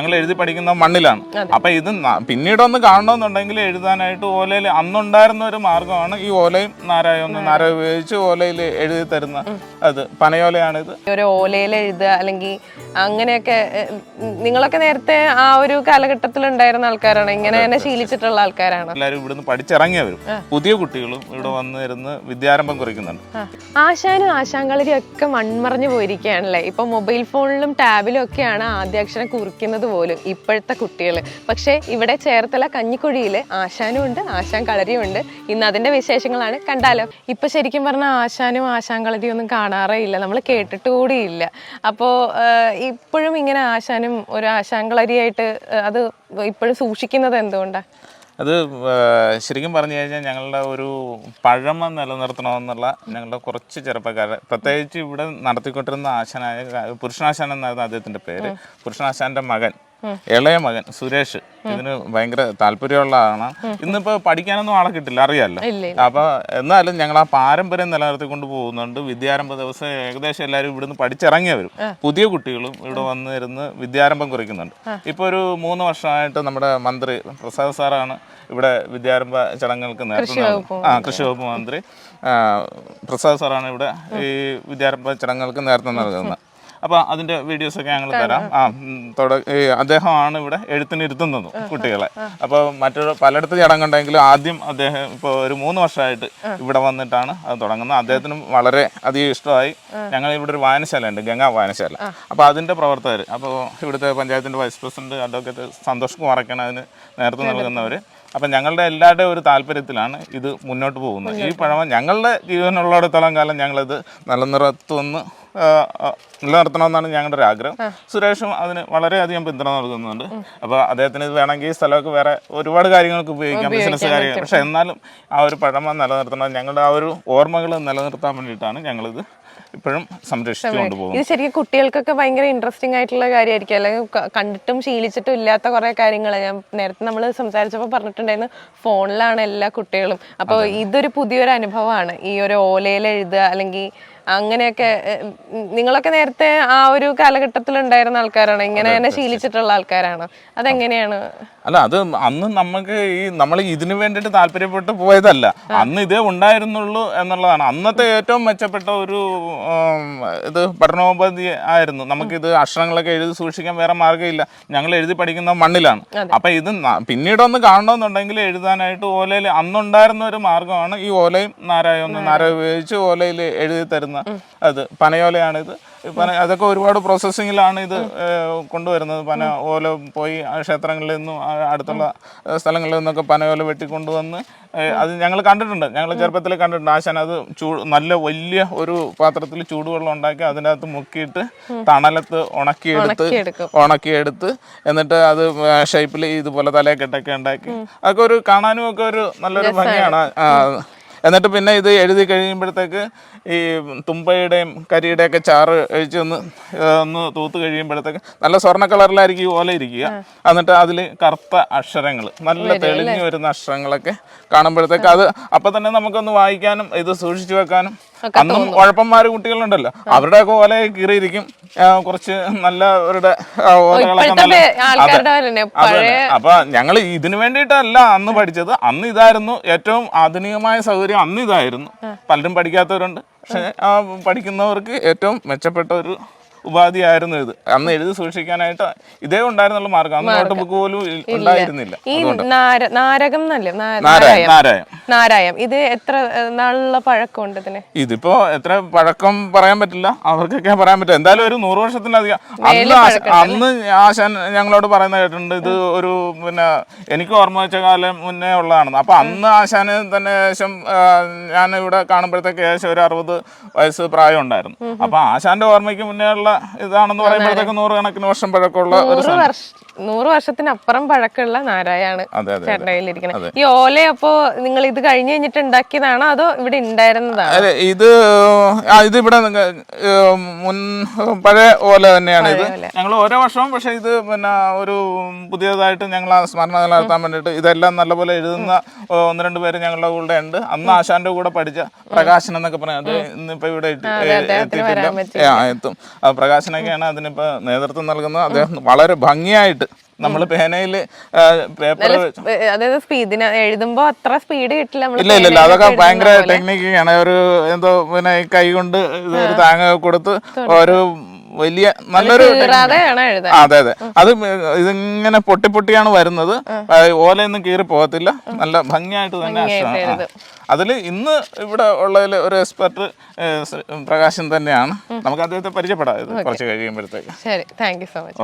ഞങ്ങൾ എഴുതി പഠിക്കുന്ന മണ്ണിലാണ്. അപ്പൊ ഇത് പിന്നീടൊന്ന് കാണണമെന്നുണ്ടെങ്കിൽ എഴുതാനായിട്ട് ഓലയിൽ അന്നുണ്ടായിരുന്ന ഒരു മാർഗമാണ് ഈ ഓലയും നാരായണ നാരായം ഉപയോഗിച്ച് ഓലയിൽ എഴുതി തരുന്ന അത്. പനയോലയാണിത്. ഒരു ഓലയിൽ എഴുതുക അല്ലെങ്കിൽ അങ്ങനെയൊക്കെ നിങ്ങളൊക്കെ നേരത്തെ ആ ഒരു കാലഘട്ടത്തിൽ ഉണ്ടായിരുന്ന ആൾക്കാരാണ്? ഇങ്ങനെ തന്നെ ശീലിച്ചിട്ടുള്ള ആൾക്കാരാണ്? എല്ലാവരും ഇവിടുന്ന് പഠിച്ചിറങ്ങിയവരും പുതിയ കുട്ടികളും ഇവിടെ വന്നിരുന്ന് വിദ്യാരംഭം കുറിക്കുന്നുണ്ട്. ആശാനും ആശാങ്കളരിയും ഒക്കെ മൺമറഞ്ഞു പോയിരിക്കുകയാണല്ലേ? ഇപ്പൊ മൊബൈൽ ഫോണിലും ടാബിലും ഒക്കെയാണ് ആദ്യാക്ഷരം കുറിക്കുന്നത് പോലും ഇപ്പോഴത്തെ കുട്ടികൾ. പക്ഷേ ഇവിടെ ചേർത്തല കഞ്ഞിക്കുഴിയിൽ ആശാനും ഉണ്ട് ആശാൻ കളരിയും ഉണ്ട്. ഇന്ന് അതിന്റെ വിശേഷങ്ങളാണ്. കണ്ടാലോ? ഇപ്പം ശരിക്കും പറഞ്ഞാൽ ആശാനും ആശാൻ കളരിയും ഒന്നും കാണാറേ ഇല്ല. നമ്മൾ കേട്ടിട്ട് കൂടിയില്ല അപ്പോൾ ഇപ്പോഴും ഇങ്ങനെ ആശാനും ഒരു ആശാൻ കളരിയായിട്ട് അത് ഇപ്പോഴും സൂക്ഷിക്കുന്നത് എന്തുകൊണ്ടാണ് അത് ശരിക്കും പറഞ്ഞു കഴിഞ്ഞാൽ ഞങ്ങളുടെ ഒരു പഴമ നിലനിർത്തണമെന്നുള്ള ഞങ്ങളുടെ കുറച്ച് ചെറുപ്പക്കാരെ പ്രത്യേകിച്ച് ഇവിടെ നടത്തിക്കൊണ്ടിരുന്ന ആശാനായ പുരുഷനാശാൻ എന്നായിരുന്നു അദ്ദേഹത്തിന്റെ പേര്. പുരുഷനാശാന്റെ മകൻ ഇളയ മകൻ സുരേഷ്. ഇതിന് ഭയങ്കര താല്പര്യമുള്ള ആളാണ്. ഇന്നിപ്പോ പഠിക്കാനൊന്നും ആളെ കിട്ടില്ല അറിയാലോ? അപ്പൊ എന്നാലും ഞങ്ങൾ ആ പാരമ്പര്യം നിലനിർത്തിക്കൊണ്ട് പോകുന്നുണ്ട്. വിദ്യാരംഭ ദിവസം ഏകദേശം എല്ലാവരും ഇവിടുന്ന് പഠിച്ചിറങ്ങിയവരും പുതിയ കുട്ടികളും ഇവിടെ വന്നിരുന്ന് വിദ്യാരംഭം കുറിക്കുന്നുണ്ട്. ഇപ്പൊ ഒരു മൂന്ന് വർഷമായിട്ട് നമ്മുടെ മന്ത്രി പ്രസാദ് സാറാണ് ഇവിടെ വിദ്യാരംഭ ചടങ്ങുകൾക്ക് നേതൃത്വം ആ കൃഷി വകുപ്പ് മന്ത്രി. പ്രസാദ് സാറാണ് ഇവിടെ ഈ വിദ്യാരംഭ ചടങ്ങുകൾക്ക് നേതൃത്വം നൽകുന്നത്. അപ്പൊ അതിന്റെ വീഡിയോസ് ഒക്കെ ഞങ്ങൾ തരാം. ആ തുട- അദ്ദേഹമാണ് ഇവിടെ എഴുത്തിനിരുത്തുന്നത് കുട്ടികളെ. അപ്പൊ മറ്റൊരു പലയിടത്ത് ചടങ്ങുണ്ടെങ്കിലും ആദ്യം അദ്ദേഹം ഇപ്പോൾ ഒരു മൂന്ന് വർഷമായിട്ട് ഇവിടെ വന്നിട്ടാണ് അത് തുടങ്ങുന്നത്. അദ്ദേഹത്തിനും വളരെ അധികം ഇഷ്ടമായി. ഞങ്ങൾ ഇവിടെ ഒരു വായനശാല ഉണ്ട് ഗംഗാ വായനശാല. അപ്പോൾ അതിന്റെ പ്രവർത്തകർ അപ്പോൾ ഇവിടുത്തെ പഞ്ചായത്തിന്റെ വൈസ് പ്രസിഡന്റ് അഡ്വക്കേറ്റ് സന്തോഷ് കുമാറൊക്കെയാണ് അതിന് നേതൃത്വം നൽകുന്നവർ അപ്പം ഞങ്ങളുടെ എല്ലാവരുടെയും ഒരു താല്പര്യത്തിലാണ് ഇത് മുന്നോട്ട് പോകുന്നത്. ഈ പഴമ ഞങ്ങളുടെ ജീവനുള്ളിടത്തോളം കാലം ഞങ്ങളിത് നിലനിർത്തുമെന്ന് നിലനിർത്തണമെന്നാണ് ഞങ്ങളുടെ ഒരു ആഗ്രഹം സുരേഷും അതിന് വളരെയധികം പിന്തുണ നൽകുന്നുണ്ട്. അപ്പോൾ അദ്ദേഹത്തിന് ഇത് വേണമെങ്കിൽ ഈ സ്ഥലമൊക്കെ വേറെ ഒരുപാട് കാര്യങ്ങൾക്ക് ഉപയോഗിക്കാം ബിസിനസ് കാര്യങ്ങൾ. പക്ഷേ എന്നാലും ആ ഒരു പഴമ നിലനിർത്തണം ഞങ്ങളുടെ ആ ഒരു ഓർമ്മകൾ നിലനിർത്താൻ വേണ്ടിയിട്ടാണ് ഞങ്ങളിത് ഇപ്പോഴും സംരക്ഷിച്ചു പോകും ഇത് ശരിക്കും കുട്ടികൾക്കൊക്കെ ഭയങ്കര ഇൻട്രസ്റ്റിംഗ് ആയിട്ടുള്ള കാര്യമായിരിക്കും. അല്ലെങ്കിൽ കണ്ടിട്ടും ശീലിച്ചിട്ടും ഇല്ലാത്ത കുറെ കാര്യങ്ങൾ ഞാൻ നേരത്തെ നമ്മൾ സംസാരിച്ചപ്പോൾ പറഞ്ഞിട്ടുണ്ടായിരുന്നു ഫോണിലാണ് എല്ലാ കുട്ടികളും. അപ്പോൾ ഇതൊരു പുതിയൊരു അനുഭവമാണ്. ഈ ഒരു ഓലയിൽ എഴുതുക അല്ലെങ്കിൽ അങ്ങനെയൊക്കെ നിങ്ങളൊക്കെ നേരത്തെ ആ ഒരു കാലഘട്ടത്തിൽ ഉണ്ടായിരുന്ന ആൾക്കാരാണ്? ഇങ്ങനെ തന്നെ ശീലിച്ചിട്ടുള്ള ആൾക്കാരാണ്? അതെങ്ങനെയാണ്? അല്ല അത് അന്ന് നമുക്ക് ഈ നമ്മൾ ഇതിനു വേണ്ടിയിട്ട് താല്പര്യപ്പെട്ട് പോയതല്ല. അന്ന് ഇതേ ഉണ്ടായിരുന്നുള്ളൂ എന്നുള്ളതാണ്. അന്നത്തെ ഏറ്റവും മെച്ചപ്പെട്ട ഒരു ഇത് പഠനോപാധി ആയിരുന്നു. നമുക്കിത് അക്ഷരങ്ങളൊക്കെ എഴുതി സൂക്ഷിക്കാൻ വേറെ മാർഗമില്ല. ഞങ്ങൾ എഴുതി പഠിക്കുന്ന മണ്ണിലാണ്. അപ്പൊ ഇത് പിന്നീടൊന്ന് കാണണമെന്നുണ്ടെങ്കിൽ എഴുതാനായിട്ട് ഓലയിൽ അന്നുണ്ടായിരുന്ന ഒരു മാർഗമാണ് ഈ ഓലയും നാരായണ നാരായം ഉപയോഗിച്ച് ഓലയിൽ എഴുതി തരുന്ന അത് പനയോലയാണിത്. പന അതൊക്കെ ഒരുപാട് പ്രോസസ്സിങ്ങിലാണ് ഇത് കൊണ്ടുവരുന്നത്. പന ഓല പോയി ആ ക്ഷേത്രങ്ങളിൽ നിന്നും അടുത്തുള്ള സ്ഥലങ്ങളിൽ നിന്നൊക്കെ പനയോല വെട്ടിക്കൊണ്ടുവന്ന് അത് ഞങ്ങൾ കണ്ടിട്ടുണ്ട്. ഞങ്ങൾ ചെറുപ്പത്തിൽ കണ്ടിട്ടുണ്ട്. ആശാൻ അത് ചൂട് നല്ല വലിയ ഒരു പാത്രത്തിൽ ചൂടുവെള്ളം ഉണ്ടാക്കി അതിനകത്ത് മുക്കിയിട്ട് തണലത്ത് ഉണക്കിയെടുത്ത്. ഉണക്കിയെടുത്ത് എന്നിട്ട് അത് ഷേപ്പിൽ ഇതുപോലെ തലയെക്കെട്ടൊക്കെ ഉണ്ടാക്കി. അതൊക്കെ ഒരു കാണാനും ഒക്കെ ഒരു നല്ലൊരു ഭംഗിയാണ്. എന്നിട്ട് പിന്നെ ഇത് എഴുതി കഴിയുമ്പോഴത്തേക്ക് ഈ തുമ്പയുടെയും കരിയുടെയും ഒക്കെ ചാറ് ഒഴിച്ച് ഒന്ന് ഒന്ന് തൂത്ത് കഴിയുമ്പോഴത്തേക്ക് നല്ല സ്വർണ കളറിലായിരിക്കും ഈ ഓല ഇരിക്കുക. എന്നിട്ട് അതിൽ കറുത്ത അക്ഷരങ്ങൾ നല്ല തെളിഞ്ഞു വരുന്ന അക്ഷരങ്ങളൊക്കെ കാണുമ്പോഴത്തേക്ക് അത് അപ്പം തന്നെ നമുക്കൊന്ന് വായിക്കാനും ഇത് സൂക്ഷിച്ചു വെക്കാനും അന്നും ഉഴപ്പന്മാര് കുട്ടികളുണ്ടല്ലോ. അവരുടെയൊക്കെ ഓല കീറിയിരിക്കും. കുറച്ച് നല്ലവരുടെ. അപ്പൊ ഞങ്ങൾ ഇതിനു വേണ്ടിയിട്ടല്ല അന്ന് പഠിച്ചത്. അന്ന് ഇതായിരുന്നു ഏറ്റവും ആധുനികമായ സൗകര്യം അന്ന് ഇതായിരുന്നു. പലരും പഠിക്കാത്തവരുണ്ട്. പക്ഷെ ആ പഠിക്കുന്നവർക്ക് ഏറ്റവും മെച്ചപ്പെട്ട ഒരു ഉപാധിയായിരുന്നു ഇത്. അന്ന് എഴുതി സൂക്ഷിക്കാനായിട്ട് ഇതേ ഉണ്ടായിരുന്നുള്ള മാർഗം അന്ന് നോട്ട് ബുക്ക് പോലും ഉണ്ടായിരുന്നില്ല. ഈ നാരകം എന്നല്ലേ? നാരായം. ഇത് എത്ര നാളുള്ള പഴക്കമുണ്ട് ഇതിന്? ഇതിപ്പോ എത്ര പഴക്കം പറയാൻ പറ്റില്ല. അവർക്കൊക്കെ പറയാൻ പറ്റില്ല. എന്തായാലും ഒരു നൂറ് വർഷത്തിലധികം. അന്ന് അന്ന് ആശാൻ ഞങ്ങളോട് പറയുന്ന കേട്ടിട്ടുണ്ട്. ഇത് ഒരു പിന്നെ എനിക്ക് ഓർമ്മ വെച്ച കാലം മുന്നേ ഉള്ളതാണ്. അപ്പൊ അന്ന് ആശാന് തന്നെ ഏകദേശം ഞാൻ ഇവിടെ കാണുമ്പോഴത്തേക്ക് ഏകദേശം ഒരു അറുപത് വയസ്സ് പ്രായം ഉണ്ടായിരുന്നു. അപ്പൊ ആശാന്റെ ഓർമ്മയ്ക്ക് മുന്നേ ഉള്ള ഇതാണെന്ന് പറയുമ്പോഴത്തേക്ക് നൂറുകണക്കിന് വർഷം പഴക്കമുള്ള ഒരു നൂറ് വർഷ വർഷത്തിനപ്പുറം പഴക്കമുള്ള നാരായാണ് ചേട്ടന്റെ കയ്യിലിരിക്കുന്നത് ഈ ഓല അപ്പോ നിങ്ങൾ ഇത് കഴിഞ്ഞ് കഴിഞ്ഞിട്ട് ഉണ്ടാക്കിയതാണോ അതോ ഇവിടെ ഉണ്ടായിരുന്നതാണ്? അതെ ഇത് ഇത് ഇവിടെ മുൻ പഴയ ഓല തന്നെയാണ് ഇത്. ഞങ്ങൾ ഓരോ വർഷവും പക്ഷെ ഇത് പിന്നെ ഒരു പുതിയതായിട്ട് ഞങ്ങൾ ആ സ്മരണ നിലനിർത്താൻ വേണ്ടിയിട്ട് ഇതെല്ലാം നല്ലപോലെ എഴുതുന്ന ഒന്ന് രണ്ട് പേര് ഞങ്ങളുടെ കൂടെ ഉണ്ട്. അന്ന് ആശാന്റെ കൂടെ പഠിച്ച പ്രകാശൻ എന്നൊക്കെ പറയാം അത് ഇന്നിപ്പോ ഇവിടെ എത്തിയിട്ടില്ല. എത്തും. പ്രകാശനൊക്കെയാണ് അതിനിപ്പോ നേതൃത്വം നൽകുന്നത്. അദ്ദേഹം വളരെ ഭംഗിയായിട്ട് നമ്മൾ പേനയിൽ പേപ്പർ അതായത് സ്പീഡിന് എഴുതുമ്പോ അത്ര സ്പീഡ് കിട്ടില്ല ഇല്ല ഇല്ല ഇല്ല. അതൊക്കെ ഭയങ്കര. ടെക്നിക്കാണ് ഒരു എന്തോ പിന്നെ കൈ കൊണ്ട് ഒരു താങ്ങ കൊടുത്ത് ഒരു വലിയ നല്ലൊരു അതെ അതെ അത്. ഇതിങ്ങനെ പൊട്ടി പൊട്ടിയാണ് വരുന്നത്. ഓലയൊന്നും കീറി പോകത്തില്ല നല്ല ഭംഗിയായിട്ട് തന്നെ അതിൽ ഇന്ന് ഇവിടെ ഉള്ളതിൽ ഒരു എക്സ്പെർട്ട് പ്രകാശൻ തന്നെയാണ്. നമുക്ക് അദ്ദേഹത്തെ പരിചയപ്പെടാം ഇത് കുറച്ച് കഴിയുമ്പോഴത്തേക്ക്. ശരി. Thank you so much